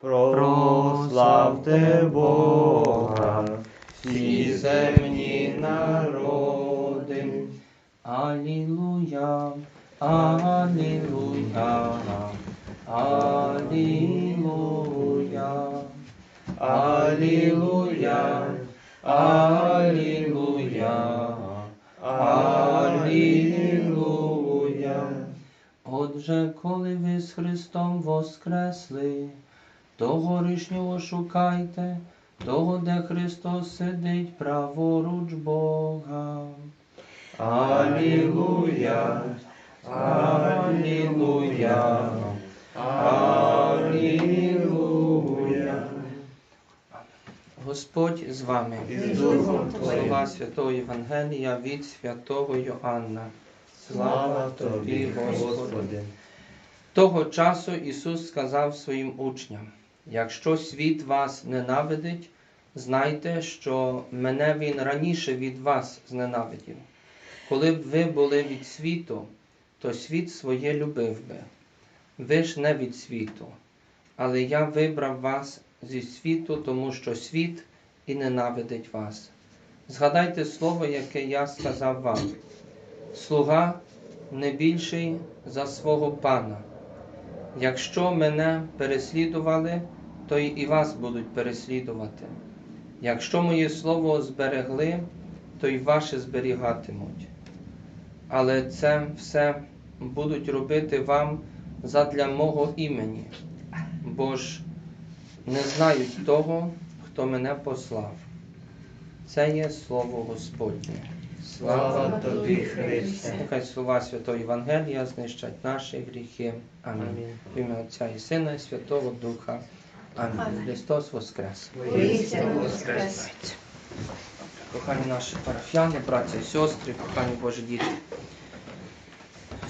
Прославте Бога, всі земні народи. Алілуя, Алілуя, Алілуя, Алілуя, Алілуя, Алілуя. Отже, коли ви з Христом воскресли, то горішнього шукайте, того, де Христос сидить праворуч Бога. Алілуя, Алілуя, Алілуя. Господь з вами. Слова Святого Євангелія від святого Йоанна. Слава Тобі, Господи. Того часу Ісус сказав своїм учням: якщо світ вас ненавидить, знайте, що мене Він раніше від вас зненавидів. Коли б ви були від світу, то світ своє любив би. Ви ж не від світу, але я вибрав вас зі світу, тому що світ і ненавидить вас. Згадайте слово, яке я сказав вам. Слуга не більший за свого пана. Якщо мене переслідували, то і вас будуть переслідувати. Якщо моє слово зберегли, то й ваше зберігатимуть. Але це все будуть робити вам задля мого імені, бо ж не знають того, хто мене послав. Це є слово Господнє. Слава Тобі, Христе. Нехай слова Святого Євангелія знищать наші гріхи. Амінь. Амінь. В ім'я Отця і Сина, і Святого Духа. Амінь. Христос Воскрес. Воскрес. Кохані наші парафіяни, браття і сестри, кохані Божі діти.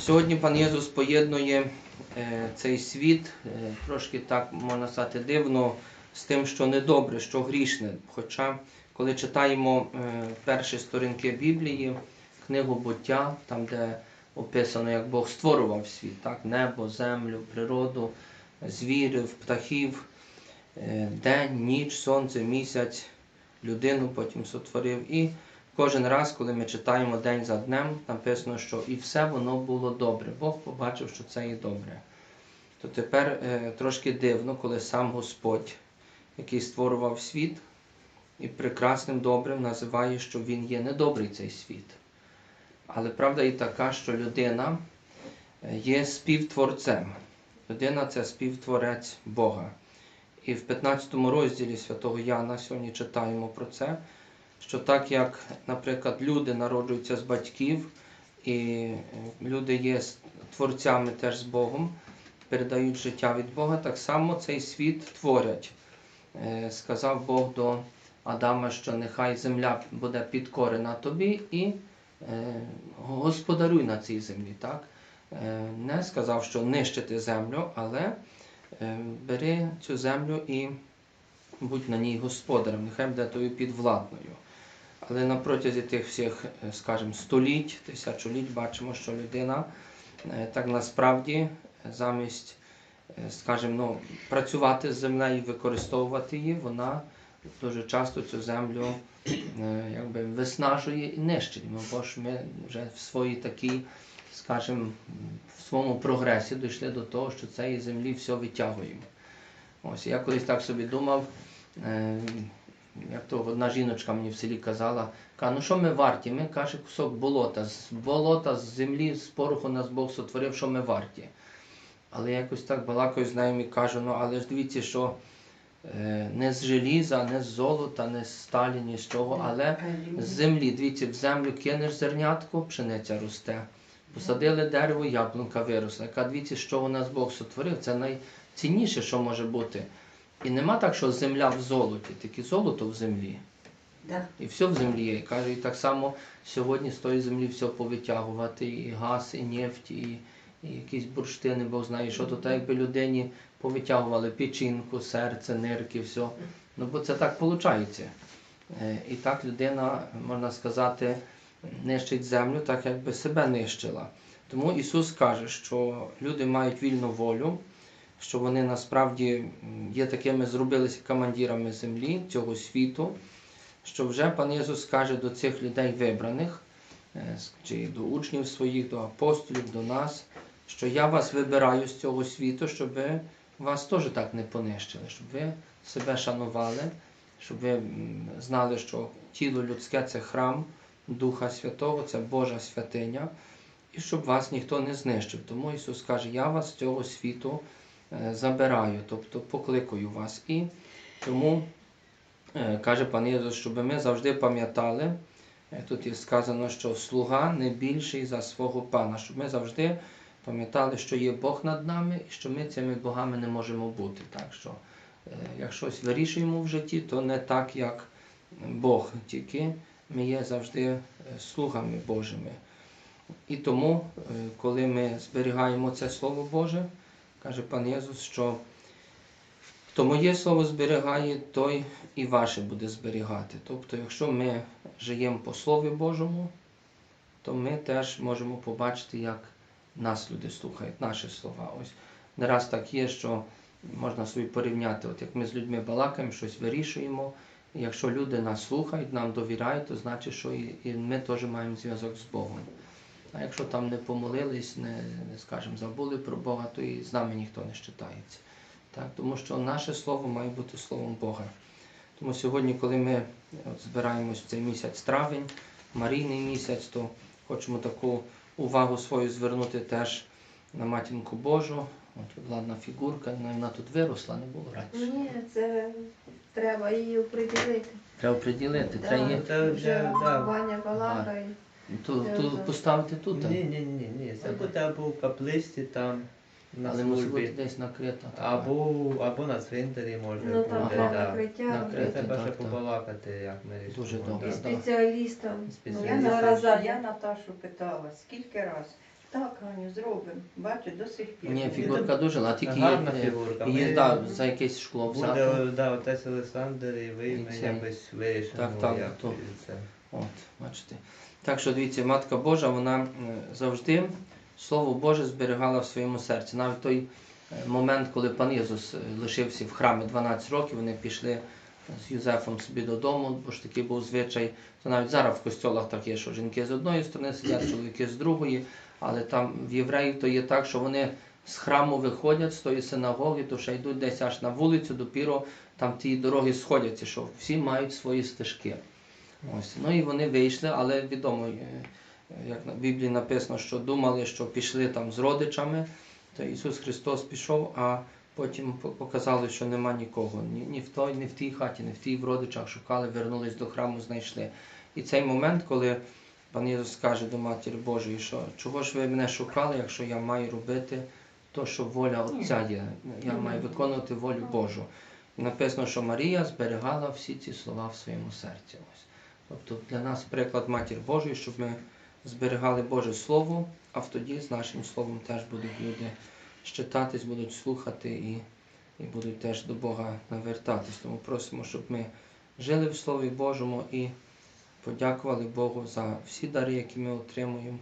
Сьогодні пан Єсус поєднує е, цей світ, е, трошки так можна сказати, дивно з тим, що недобре, що грішне. Хоча, коли читаємо е, перші сторінки Біблії, книгу буття, там, де описано, як Бог створював світ, так? небо, землю, природу, звірів, птахів, день, ніч, сонце, місяць, людину потім сотворив. І кожен раз, коли ми читаємо день за днем, написано, що і все воно було добре. Бог побачив, що це є добре. То тепер е, трошки дивно, коли сам Господь, який створював світ, і прекрасним добрим називає, що він є недобрий цей світ. Але правда і така, що людина е, є співтворцем. Людина це співтворець Бога. І в 15 розділі святого Яна сьогодні читаємо про це, що так як, наприклад, люди народжуються з батьків, і люди є творцями теж з Богом, передають життя від Бога, так само цей світ творять. Е, Сказав Бог до Адама, що нехай земля буде підкорена тобі і е, господарюй на цій землі. Так? Е, Не сказав, що нищити землю, але бери цю землю і будь на ній господарем, нехай буде тобі підвладною. Але на протязі тих всіх, е, скажімо, століть, тисячоліть бачимо, що людина е, так насправді е, замість, е, скажімо, ну, працювати з землею, використовувати її, вона дуже часто цю землю е, якби виснажує і нищить. Ну, Бо ж ми вже в своїй такій, скажімо, в своєму прогресі дійшли до того, що цієї землі все витягуємо. Ось я колись так собі думав, е, як то одна жіночка мені в селі казала, каже, ну що ми варті? Ми каже, кусок болота. З болота, з землі, з пороху нас Бог сотворив, що ми варті. Але я якось так балакаю з нею і кажу, ну але ж дивіться, що е, не з желіза, не з золота, не з сталі, ні з чого, але з землі. Дивіться, в землю кинеш зернятко, пшениця росте. Посадили дерево, яблунка виросла. Яка дивіться, що у нас Бог сотворив, це найцінніше, що може бути. І нема так, що земля в золоті, тільки золото в землі. Да. І все в землі є. І каже, і так само сьогодні з тої землі все повитягувати, і газ, і нефть, і, і якісь бурштини, Бог знає, що то так, якби людині повитягували печінку, серце, нирки, все. Ну бо це так виходить. І так людина, можна сказати, нищить землю, так якби себе нищила. Тому Ісус каже, що люди мають вільну волю, що вони насправді є такими, зробилися командирами землі, цього світу, що вже пан Ісус каже до цих людей вибраних, е, чи до учнів своїх, до апостолів, до нас, що я вас вибираю з цього світу, щоб ви вас теж так не понищили, щоб ви себе шанували, щоб ви знали, що тіло людське це храм Духа Святого, це Божа святиня, і щоб вас ніхто не знищив. Тому Ісус каже, я вас з цього світу е, забираю, тобто покликаю вас. І тому е, каже пан Ісус, щоб ми завжди пам'ятали, е, тут є сказано, що слуга не більший за свого пана, щоб ми завжди пам'ятали, що є Бог над нами і що ми цими богами не можемо бути. Так що, як щось вирішуємо в житті, то не так, як Бог, тільки ми є завжди е, слугами Божими. І тому, е, коли ми зберігаємо це Слово Боже, каже пан Єсус, що хто моє слово зберігає, той і ваше буде зберігати. Тобто, якщо ми живемо по Слові Божому, то ми теж можемо побачити, як нас люди слухають, наші слова. Ось не раз так є, що можна собі порівняти, от як ми з людьми балакаємо, щось вирішуємо. Якщо люди нас слухають, нам довіряють, то значить, що і, і ми теж маємо зв'язок з Богом. А якщо там не помолились, не, скажімо, забули про Бога, то і з нами ніхто не щитається. Так? Тому що наше слово має бути словом Бога. Тому сьогодні, коли ми от, збираємось в цей місяць травень, Марійний місяць, то хочемо таку увагу свою звернути теж на матінку Божу. От ладна фігурка, вона тут виросла, не було раніше. Ні, це треба її оприділити. Треба приділити, треба її Це вже, да. Ваня балакає. ту, ту поставити тут. Ні, ні, ні, ні. Це буде або в капличці там на але мусить бути службі. десь накрита. така. Або, або на цвинтарі може Ну там буде, Ага. да. накриття. Накрити. Треба так, ще так. побалакати, як ми рішимо. Дуже добре, І да. да. спеціалістам. Спеціалістам. Ну, Я зараз я Наташу питала, скільки раз. Так, Аню, зробимо. Бачу, до сих пір. Ні, фігурка дуже, а тільки Гарна її, фігурка. її Ми- да, за якесь шкло взяти. Буде, да, отець Олександр і ви І ми цей. якось вирішимо, Так, так, як то. це. От, бачите. Так що дивіться, Матка Божа, вона е, завжди Слово Боже зберігала в своєму серці. Навіть той е, момент, коли пан Ісус е, лишився в храмі 12 років, вони пішли з Юзефом собі додому, бо ж такий був звичай. То навіть зараз в костьолах так є, що жінки з одної сторони сидять, чоловіки з другої, але там в євреїв то є так, що вони з храму виходять, з тої синагоги, то ще йдуть десь аж на вулицю, допіро там ті дороги сходяться, що всі мають свої стежки. Ось. Ну і вони вийшли, але відомо, е, як на Біблії написано, що думали, що пішли там з родичами, то Ісус Христос пішов, а потім показали, що нема нікого. Ні, ні в той, ні в тій хаті, ні в тій в родичах шукали, вернулись до храму, знайшли. І цей момент, коли пан Ісус каже до Матері Божої, що чого ж ви мене шукали, якщо я маю робити то, що воля Отця є. Я маю виконувати волю Божу. І написано, що Марія зберігала всі ці слова в своєму серці. Ось. Тобто для нас приклад Матір Божої, щоб ми зберігали Боже Слово, а тоді з нашим Словом теж будуть люди щитатись, будуть слухати і, і будуть теж до Бога навертатись. Тому просимо, щоб ми жили в Слові Божому і подякували Богу за всі дари, які ми отримуємо,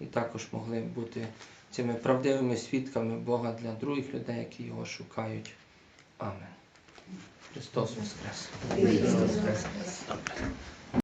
і також могли бути цими правдивими свідками Бога для других людей, які його шукають. Амен. Христос Воскрес! Христос Воскрес.